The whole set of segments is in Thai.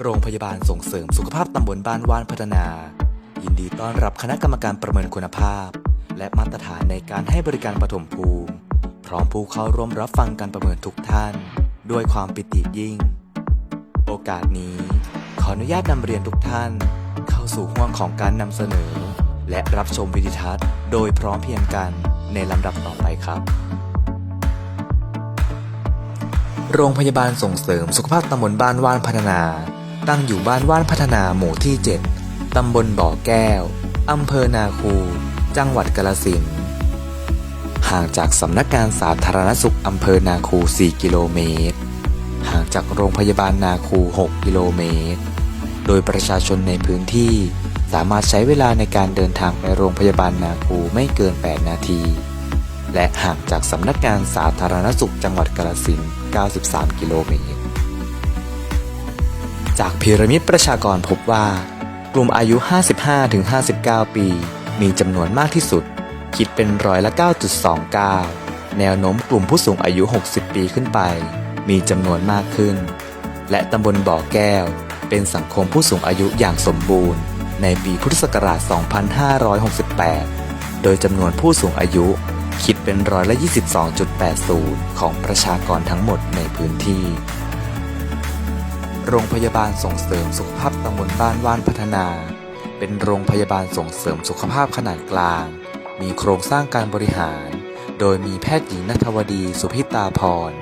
โรงพยาบาลส่งเสริมสุขภาพตำบลบ้านว่านพัฒนา ยินดีต้อนรับคณะกรรมการประเมินคุณภาพ และมาตรฐานในการให้บริการปฐมภูมิ พร้อมผู้เข้าร่วมรับฟังการประเมินทุกท่าน ด้วยความปิติยิ่ง โอกาสนี้ ขออนุญาตนำเรียนทุกท่าน เข้าสู่ห่วงของการนำเสนอ และรับชมวิดีทัศน์ โดยพร้อมเพรียงกันในลำดับต่อไปครับ โรงพยาบาลส่งเสริมสุขภาพตำบลบ้านว่านพัฒนา ตั้งอยู่บ้านว่านพัฒนาหมู่ที่ 7 ตำบลบ่อแก้ว อำเภอนาคู จังหวัดกาฬสินธุ์ ห่างจากสำนักงานสาธารณสุขอำเภอนาคู 4 กิโลเมตร ห่างจากโรงพยาบาลนาคู 6 กิโลเมตร โดยประชาชนในพื้นที่สามารถใช้เวลาในการเดินทางไปโรงพยาบาลนาคูไม่เกิน 8 นาที และห่างจากสำนักงานสาธารณสุขจังหวัดกาฬสินธุ์ 93 กิโลเมตร จากพีระมิดประชากรพบว่า กลุ่มอายุ 55-59 ปี มีจำนวนมากที่สุด คิดเป็นร้อยละ 9.29 แนวโน้มกลุ่มผู้สูงอายุ 60 ปีขึ้นไป มีจำนวนมากขึ้น และตำบลบ่อแก้ว เป็นสังคมผู้สูงอายุอย่างสมบูรณ์ ในปีพุทธศักราช 2568 โดยจำนวนผู้สูงอายุคิดเป็นร้อยละ 22.80 ของประชากรทั้งหมดในพื้นที่ โรงพยาบาลส่งเสริมสุขภาพตำบลบ้านว่านพัฒนา เป็นโรงพยาบาลส่งเสริมสุขภาพขนาดกลาง มีโครงสร้างการบริหาร โดยมีแพทย์หญิงนัทวดีสุพิตาพร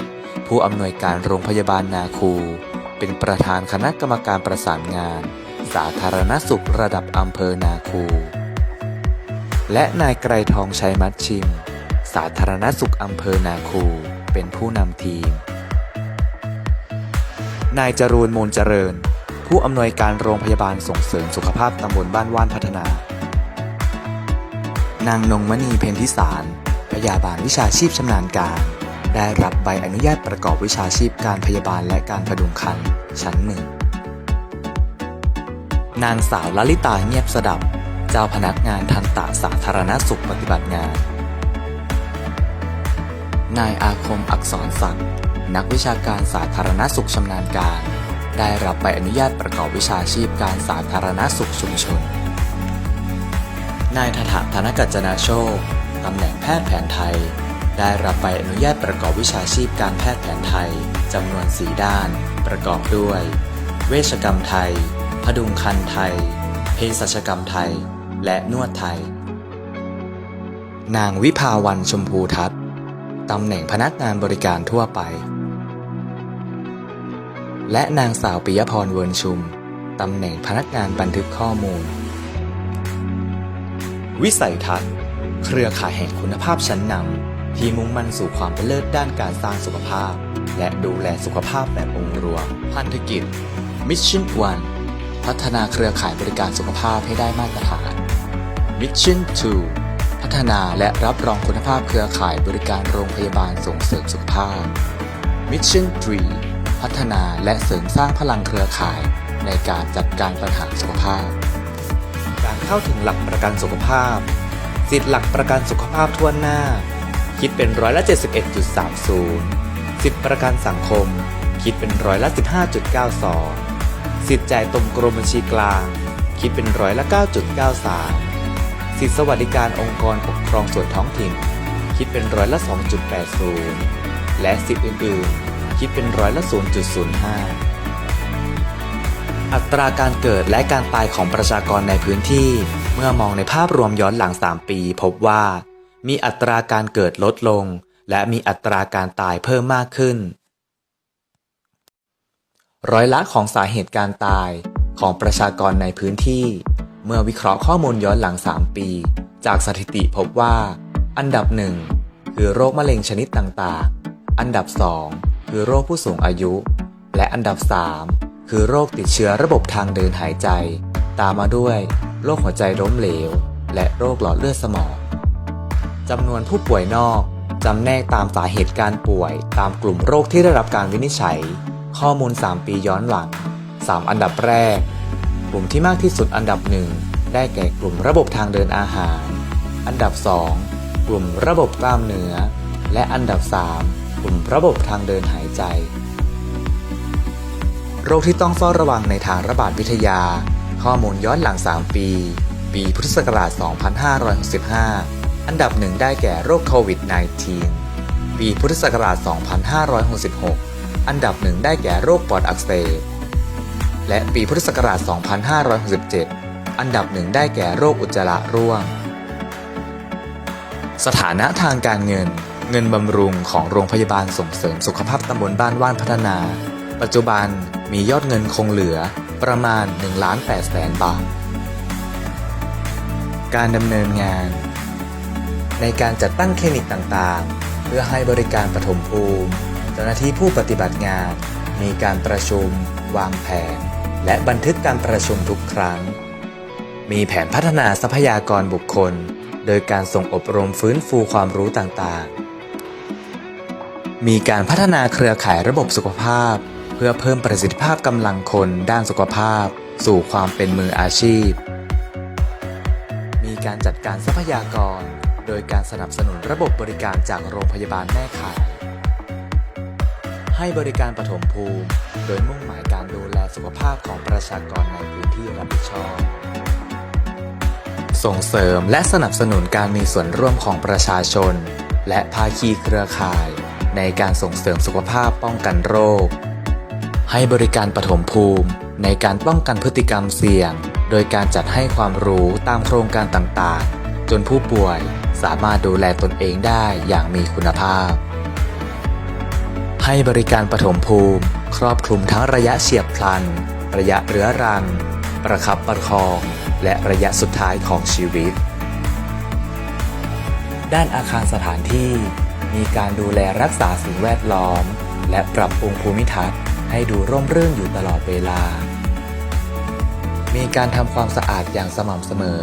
ผู้อำนวยการโรงพยาบาลนาคู เป็นประธานคณะกรรมการประสานงาน สาธารณสุขระดับอำเภอนาคู และนายไกรทองชัยมัดชิม สาธารณสุขอำเภอนาคู เป็นผู้นำทีม นายจรูนมูลเจริญ ผู้อำนวยการโรงพยาบาลส่งเสริมสุขภาพตำบลบ้านว่านพัฒนา นางนงมณีเพนทิสารพยาบาลวิชาชีพชำนาญการ ได้รับใบอนุญาตประกอบวิชาชีพการพยาบาลและการพดุงครรภ์ชั้นหนึ่งนางสาวลลิตาเงียบสดับ เจ้าพนักงานทันตะสาธารณสุขปฏิบัติงาน นายอาคมอักษรศักดิ์ นักวิชาการสาธารณสุขชำนาญการ ได้รับใบอนุญาตประกอบวิชาชีพการสาธารณสุขชุมชน นายถถาธนกัจจนาโชคตำแหน่งแพทย์แผนไทย ได้รับใบอนุญาตประกอบวิชาชีพการแพทย์แผนไทยจำนวน4ด้าน ประกอบด้วย เวชกรรมไทย พดุงคันไทย เภสัชกรรมไทย และนวดไทย นางวิภาวันชมพูทัศน์ตำแหน่งพนักงานบริการทั่วไป และนางสาวปิยพรเวิร์นชุม ตำแหน่งพนักงานบันทึกข้อมูล วิสัยทัศน์ เครือข่ายแห่งคุณภาพชั้นนำที่มุ่งมั่นสู่ความเป็นเลิศด้านการสร้างสุขภาพ และดูแลสุขภาพแบบองค์รวม พันธกิจ Mission One พัฒนาเครือข่ายบริการสุขภาพให้ได้มาตรฐาน Mission 2 พัฒนาและรับรองคุณภาพเครือข่ายบริการโรงพยาบาลส่งเสริมสุขภาพ Mission 3 พัฒนาและเสริมสร้างพลังเครือข่ายในการจัดการปัญหาสุขภาพ การเข้าถึงหลักประกันสุขภาพ สิทธิหลักประกันสุขภาพทั่วหน้า คิดเป็นร้อยละ 71.30 สิทธิประกันสังคม คิดเป็นร้อยละ 15.92 สิทธิจ่ายตรงกรมบัญชีกลาง คิดเป็นร้อยละ 9.93 สิทธิสวัสดิการองค์กรปกครองส่วนท้องถิ่น คิดเป็นร้อยละ 2.80 และสิทธิอื่น ๆ คิดเป็นร้อยละ 0.05 อัตราการเกิดและการตายของประชากรในพื้นที่ เมื่อมองในภาพรวมย้อนหลัง 3 ปี พบว่า มีอัตราการเกิดลดลง และมีอัตราการตายเพิ่มมากขึ้น ร้อยละของสาเหตุการตายของประชากรในพื้นที่ เมื่อวิเคราะห์ข้อมูลย้อนหลัง 3 ปี จากสถิติพบว่า อันดับหนึ่งคือโรคมะเร็งชนิดต่างๆ อันดับ 2 คือโรคผู้สูงอายุ และอันดับ 3 คือโรคติดเชื้อระบบทางเดินหายใจ ตามมาด้วย โรคหัวใจล้มเหลว และโรคหลอดเลือดสมองจำนวนผู้ป่วยนอกจำแนกตามสาเหตุการป่วย ตามกลุ่มโรคที่ได้รับการวินิจฉัย ข้อมูล 3 ปีย้อนหลัง 3 อันดับแรก กลุ่มที่มากที่สุดอันดับหนึ่งได้แก่กลุ่มระบบทางเดินอาหาร อันดับ 2 กลุ่มระบบกล้ามเนื้อ และอันดับ 3 กลุ่มระบบทางเดินหายใจ โรคที่ต้องเฝ้าระวังในทางระบาดวิทยา ข้อมูลย้อนหลัง 3 ปี ปีพุทธศักราช 2565 อันดับหนึ่งได้แก่โรคโควิด -19 ปีพุทธศักราช 2566 อันดับหนึ่งได้แก่โรคปอดอักเสบ และปีพุทธศักราช 2567 อันดับหนึ่งได้แก่โรคอุจจาระร่วง สถานะทางการเงิน เงินบำรุงของโรงพยาบาลส่งเสริมสุขภาพตำบลบ้านว่านพัฒนา ปัจจุบันมียอดเงินคงเหลือประมาณ1ล้าน8แสนบาท การดำเนินงาน ในการจัดตั้งคลินิกต่างๆ เพื่อให้บริการปฐมภูมิ เจ้าหน้าที่ผู้ปฏิบัติงาน มีการประชุม วางแผน และบันทึกการประชุมทุกครั้ง มีแผนพัฒนาทรัพยากรบุคคล โดยการส่งอบรมฟื้นฟูความรู้ต่างๆ มีการพัฒนาเครือข่ายระบบสุขภาพ เพื่อเพิ่มประสิทธิภาพกำลังคนด้านสุขภาพ สู่ความเป็นมืออาชีพ มีการจัดการทรัพยากร โดยการสนับสนุนระบบบริการจากโรงพยาบาลแม่ข่ายให้บริการปฐมภูมิ โดยมุ่งหมายการดูแลสุขภาพของประชากรในพื้นที่รับผิดชอบ ส่งเสริมและสนับสนุนการมีส่วนร่วมของประชาชน และภาคีเครือข่าย ในการส่งเสริมสุขภาพป้องกันโรค ให้บริการปฐมภูมิในการป้องกันพฤติกรรมเสี่ยง โดยการจัดให้ความรู้ตามโครงการต่างๆ จนผู้ป่วยสามารถดูแลตนเองได้อย่างมีคุณภาพ ให้บริการปฐมภูมิ ครอบคลุมทั้งระยะเฉียบพลัน ระยะเรื้อรัง ประคับประคอง และระยะสุดท้ายของชีวิต ด้านอาคารสถานที่ มีการดูแลรักษาสิ่งแวดล้อม และปรับปรุงภูมิทัศน์ให้ดูร่มรื่นอยู่ตลอดเวลา มีการทำความสะอาดอย่างสม่ำเสมอ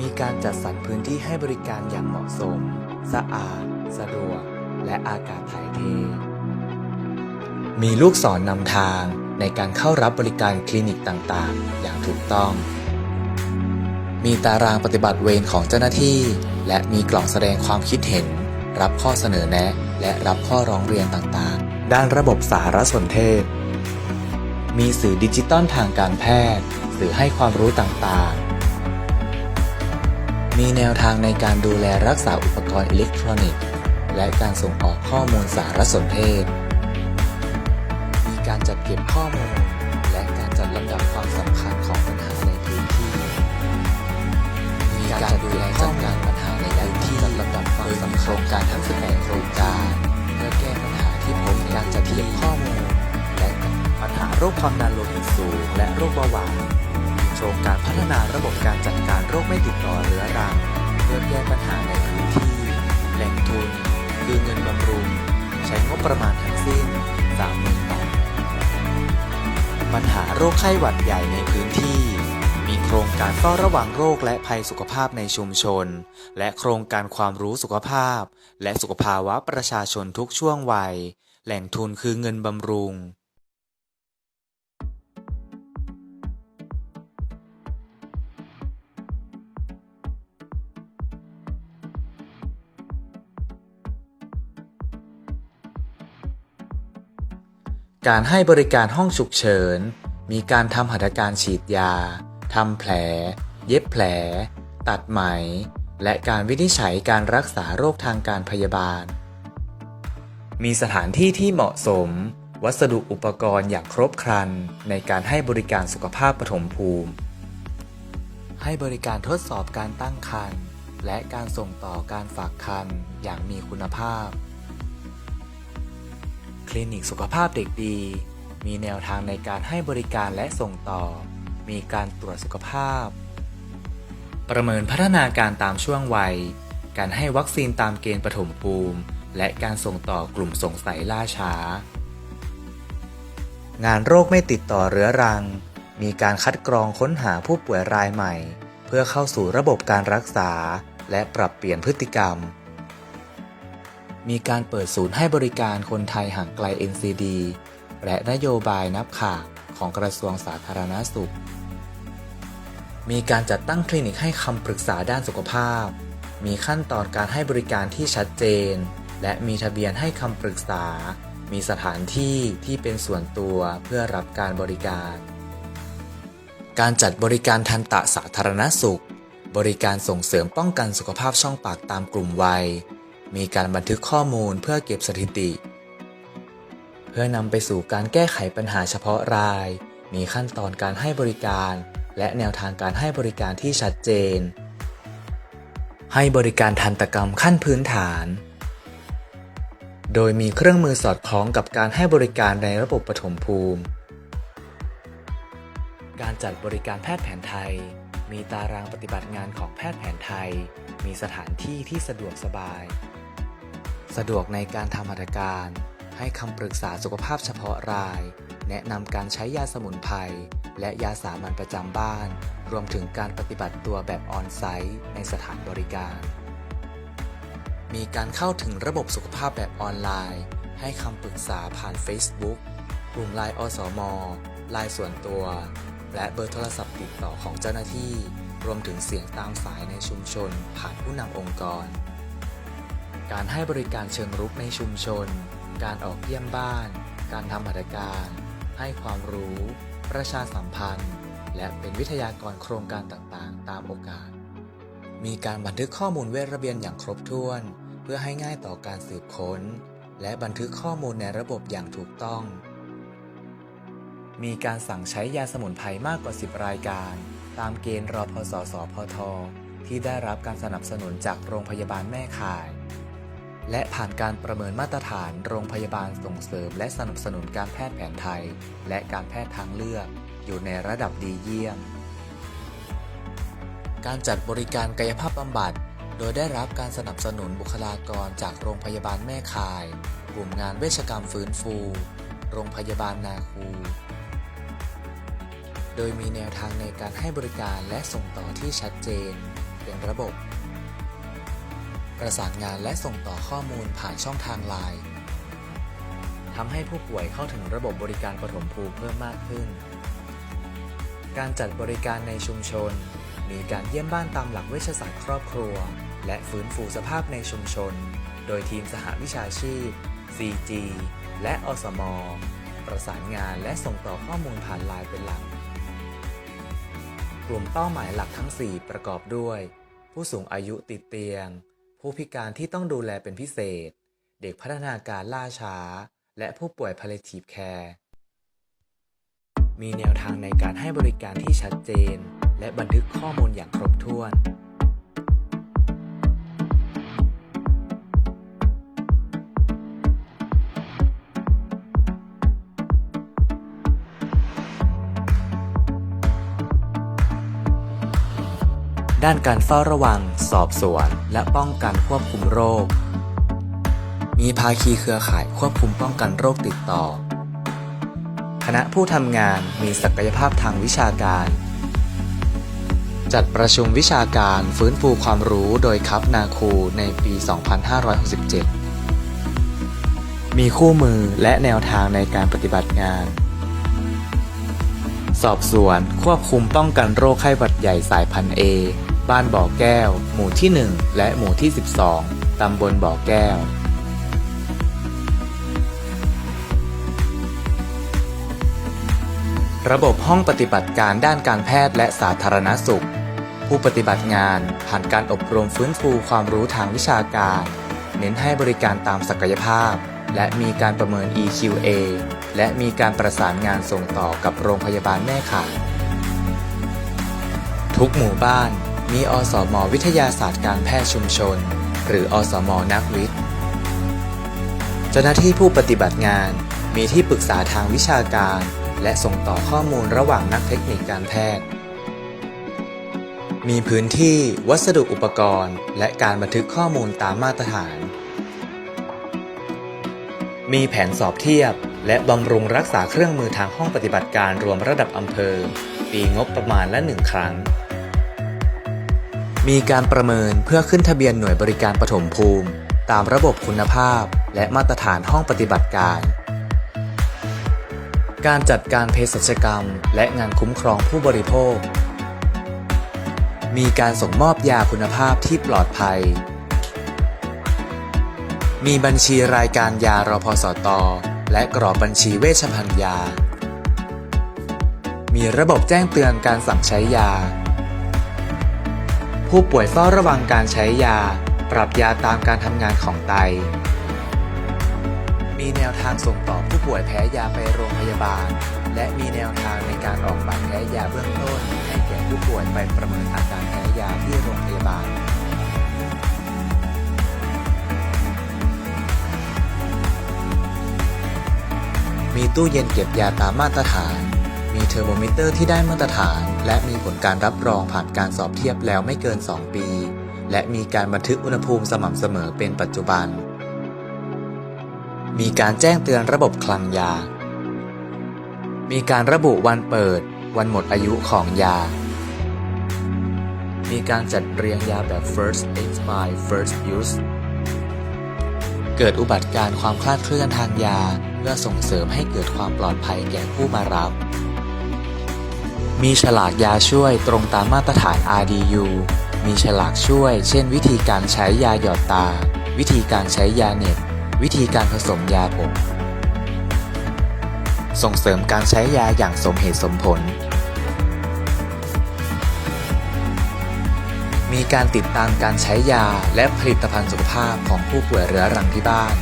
มีการจัดสรรพื้นที่ให้บริการอย่างเหมาะสม สะอาด สะดวก และอากาศถ่ายเท มีลูกศรนำทางในการเข้ารับบริการคลินิกต่างๆ อย่างถูกต้อง มีตารางปฏิบัติเวรของเจ้าหน้าที่ และมีกล่องแสดงความคิดเห็น รับข้อเสนอแนะ และรับข้อร้องเรียนต่างๆ ด้านระบบสารสนเทศ มีสื่อดิจิตอลทางการแพทย์ สื่อให้ความรู้ต่างๆ มีแนวทางในการดูแลรักษาอุปกรณ์อิเล็กทรอนิกส์ และการส่งออกข้อมูลสารสนเทศ มีการจัดเก็บข้อมูล และการจัดลำดับความสำคัญ สำคัญโครงการทั้ง 18 โครงการ เพื่อแก้ปัญหาที่พบการจัดเก็บข้อมูล และปัญหาโรคความดันโลหิตสูง และโรคเบาหวานโครงการพัฒนาระบบการจัดการโรคไม่ติดต่อเรื้อรังเพื่อแก้ปัญหาในพื้นที่ แหล่งทุน คือเงินบำรุง ใช้งบประมาณทั้งสิ้น 30,000บาทปัญหาโรคไข้หวัดใหญ่ในพื้นที่ โครงการเฝ้าระวังโรคและภัยสุขภาพในชุมชน และโครงการความรู้สุขภาพ และสุขภาวะประชาชนทุกช่วงวัย แหล่งทุนคือเงินบำรุงการให้บริการห้องฉุกเฉิน มีการทำหัตถการฉีดยา ทำแผล เย็บแผล ตัดไหม และการวินิจฉัยการรักษาโรคทางการพยาบาล มีสถานที่ที่เหมาะสม วัสดุอุปกรณ์อย่างครบครันในการให้บริการสุขภาพปฐมภูมิ ให้บริการทดสอบการตั้งครรภ์และการส่งต่อการฝากครรภ์อย่างมีคุณภาพ คลินิกสุขภาพเด็กดี มีแนวทางในการให้บริการและส่งต่อ มีการตรวจสุขภาพ ประเมินพัฒนาการตามช่วงวัย การให้วัคซีนตามเกณฑ์ปฐมภูมิ และการส่งต่อกลุ่มสงสัยล่าช้า งานโรคไม่ติดต่อเรื้อรัง มีการคัดกรองค้นหาผู้ป่วยรายใหม่ เพื่อเข้าสู่ระบบการรักษา และปรับเปลี่ยนพฤติกรรม มีการเปิดศูนย์ให้บริการคนไทยห่างไกล NCD และนโยบายนับขา ของกระทรวงสาธารณาสุข มีการจัดตั้งคลินิกให้คำปรึกษาด้านสุขภาพ มีขั้นตอนการให้บริการที่ชัดเจน และมีทะเบียนให้คำปรึกษา มีสถานที่ที่เป็นส่วนตัวเพื่อรับการบริการ การจัดบริการทันตะสาธารณสุข บริการส่งเสริมป้องกันสุขภาพช่องปากตามกลุ่มวัย มีการบันทึกข้อมูลเพื่อเก็บสถิติ พื่อนำไปสู่การแก้ไขปัญหาเฉพาะราย มีขั้นตอนการให้บริการ และแนวทางการให้บริการที่ชัดเจน ให้บริการทันตกรรมขั้นพื้นฐาน โดยมีเครื่องมือสอดคล้องกับการให้บริการในระบบปฐมภูมิ การจัดบริการแพทย์แผนไทย มีตารางปฏิบัติงานของแพทย์แผนไทย มีสถานที่ที่สะดวกสบาย สะดวกในการทำหัตถการ ให้คำปรึกษาสุขภาพเฉพาะราย แนะนำการใช้ยาสมุนไพรและยาสามัญประจำบ้าน รวมถึงการปฏิบัติตัวแบบออนไซต์ในสถานบริการ มีการเข้าถึงระบบสุขภาพแบบออนไลน์ ให้คำปรึกษาผ่าน Facebook กลุ่มไลน์อสมไลน์ส่วนตัว และเบอร์โทรศัพท์ติดต่อของเจ้าหน้าที่ รวมถึงเสียงตามสายในชุมชน ผ่านผู้นำองค์กร การให้บริการเชิงรุกในชุมชน การออกเยี่ยมบ้าน การทำหัตถการ ให้ความรู้ ประชาสัมพันธ์ และเป็นวิทยากรโครงการต่างๆ ตามโอกาส มีการบันทึกข้อมูลเวชระเบียนอย่างครบถ้วน เพื่อให้ง่ายต่อการสืบค้น และบันทึกข้อมูลในระบบอย่างถูกต้อง มีการสั่งใช้ยาสมุนไพรมากกว่า 10 รายการ ตามเกณฑ์รอพสสพทที่ได้รับการสนับสนุนจากโรงพยาบาลแม่ข่าย และผ่านการประเมินมาตรฐานโรงพยาบาลส่งเสริม และสนับสนุนการแพทย์แผนไทย และการแพทย์ทางเลือก อยู่ในระดับดีเยี่ยม การจัดบริการกายภาพบำบัด โดยได้รับการสนับสนุนบุคลากรจากโรงพยาบาลแม่ข่าย กลุ่มงานเวชกรรมฟื้นฟู โรงพยาบาลนาคู โดยมีแนวทางในการให้บริการและส่งต่อที่ชัดเจน เป็นระบบ ประสานงานและส่งต่อข้อมูลผ่านช่องทางไลน์ทำให้ผู้ป่วยเข้าถึงระบบบริการปฐมภูมิเพิ่มมากขึ้น การจัดบริการในชุมชน มีการเยี่ยมบ้านตามหลักเวชศาสตร์ครอบครัว และฟื้นฟูสภาพในชุมชน โดยทีมสหวิชาชีพ CG และอสม ประสานงานและส่งต่อข้อมูลผ่านไลน์เป็นหลัก กลุ่มเป้าหมายหลักทั้ง 4 ประกอบด้วย ผู้สูงอายุติดเตียง ผู้พิการที่ต้องดูแลเป็นพิเศษ เด็กพัฒนาการล่าช้า และผู้ป่วย palliative care มีแนวทางในการให้บริการที่ชัดเจน และบันทึกข้อมูลอย่างครบถ้วน ด้านการเฝ้าระวัง สอบสวน และป้องกันควบคุมโรค มีภาคีเครือข่ายควบคุมป้องกันโรคติดต่อ คณะผู้ทำงานมีศักยภาพทางวิชาการ จัดประชุมวิชาการฟื้นฟูความรู้โดยคับนาคูในปี 2567 มีคู่มือและแนวทางในการปฏิบัติงานสอบสวน ควบคุมป้องกันโรคไข้หวัดใหญ่สายพันธุ์ A บ้านบ่อแก้ว หมู่ที่ 1 และหมู่ที่ 12 ตำบลบ่อแก้ว ระบบห้องปฏิบัติการด้านการแพทย์และสาธารณสุข ผู้ปฏิบัติงานผ่านการอบรมฟื้นฟูความรู้ทางวิชาการ เน้นให้บริการตามศักยภาพ และมีการประเมิน EQA และมีการประสานงานส่งต่อกับโรงพยาบาลแม่ข่ายทุกหมู่บ้าน มีอสมวิทยาศาสตร์การแพทย์ชุมชน หรืออสมนักวิทย์ เจ้าหน้าที่ผู้ปฏิบัติงาน มีที่ปรึกษาทางวิชาการ และส่งต่อข้อมูลระหว่างนักเทคนิคการแพทย์ มีพื้นที่วัสดุอุปกรณ์ และการบันทึกข้อมูลตามมาตรฐาน มีแผนสอบเทียบ และบำรุงรักษาเครื่องมือทางห้องปฏิบัติการรวมระดับอำเภอ ปีงบประมาณละหนึ่งครั้ง มีการประเมินเพื่อขึ้นทะเบียนหน่วยบริการปฐมภูมิ ตามระบบคุณภาพ และมาตรฐานห้องปฏิบัติการ การจัดการเภสัชกรรม และงานคุ้มครองผู้บริโภค มีการส่งมอบยาคุณภาพที่ปลอดภัย มีบัญชีรายการยารพสต และกรอกบัญชีเวชภัณฑ์ยา มีระบบแจ้งเตือนการสั่งใช้ยา ผู้ป่วยเฝ้าระวังการใช้ยา ปรับยาตามการทำงานของไต มีแนวทางส่งต่อผู้ป่วยแพ้ยาไปโรงพยาบาล และมีแนวทางในการออกบัตรแพ้ยาเบื้องต้น ให้แก่ผู้ป่วยไปประเมินอาการแพ้ยาที่โรงพยาบาลมีตู้เย็นเก็บยาตามมาตรฐาน มีเทอร์โมมิเตอร์ที่ได้มาตรฐาน และมีผลการรับรองผ่านการสอบเทียบแล้วไม่เกิน 2 ปี และมีการบันทึกอุณหภูมิสม่ำเสมอเป็นปัจจุบัน มีการแจ้งเตือนระบบคลังยา มีการระบุวันเปิด วันหมดอายุของยา มีการจัดเรียงยาแบบ first expire first use เกิดอุบัติการณ์ความคลาดเคลื่อนทางยา เพื่อส่งเสริมให้เกิดความปลอดภัยแก่ผู้มารับ มีฉลากยาช่วยตรงตามมาตรฐาน RDU มีฉลากช่วย เช่น วิธีการใช้ยาหยอดตา วิธีการใช้ยาเน็ต วิธีการผสมยาผมส่งเสริมการใช้ยาอย่างสมเหตุสมผล มีการติดตามการใช้ยาและผลิตภัณฑ์สุขภาพของผู้ป่วยเรื้อรังที่บ้าน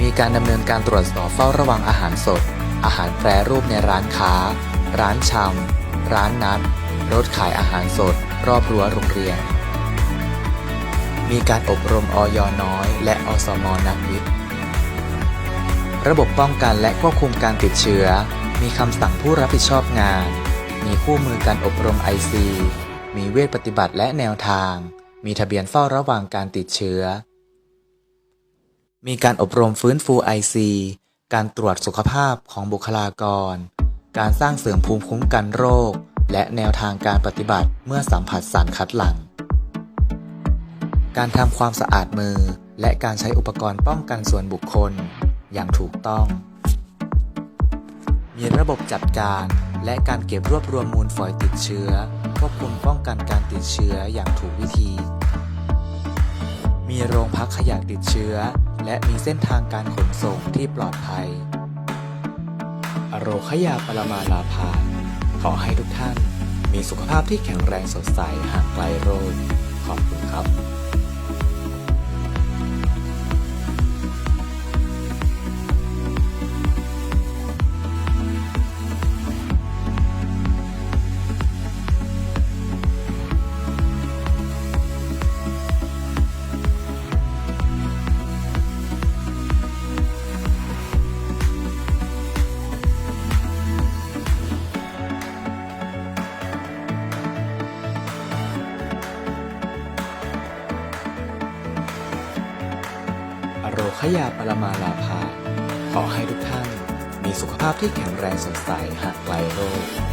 มีการดำเนินการตรวจสอบเฝ้าระวังอาหารสด อาหารแปรรูปในร้านค้า ร้านชำ ร้านนัด รถขายอาหารสด รอบรั้วโรงเรียน มีการอบรมอยน้อย และอสมนักวิทย์ ระบบป้องกันและควบคุมการติดเชื้อ มีคำสั่งผู้รับผิดชอบงาน มีคู่มือการอบรม IC มีเวทปฏิบัติและแนวทาง มีทะเบียนเฝ้าระวังการติดเชื้อ มีการอบรมฟื้นฟู IC การตรวจสุขภาพของบุคลากร การสร้างเสริมภูมิคุ้มกันโรค และแนวทางการปฏิบัติเมื่อสัมผัสสารคัดหลั่งการทำความสะอาดมือ และการใช้อุปกรณ์ป้องกันส่วนบุคคล อย่างถูกต้อง มีระบบจัดการและการเก็บรวบรวมมูลฝอยติดเชื้อ ควบคุมป้องกันการติดเชื้ออย่างถูกวิธี มีโรงพักขยะติดเชื้อ และมีเส้นทางการขนส่งที่ปลอดภัย โรคยาปรมาลาภา ขอให้ทุกท่านมีสุขภาพที่แข็งแรงสดใสห่างไกลโรค ขอบคุณครับ รมาลาภา ขอให้ทุกท่านมีสุขภาพที่แข็งแรงสดใสห่างไกลโรค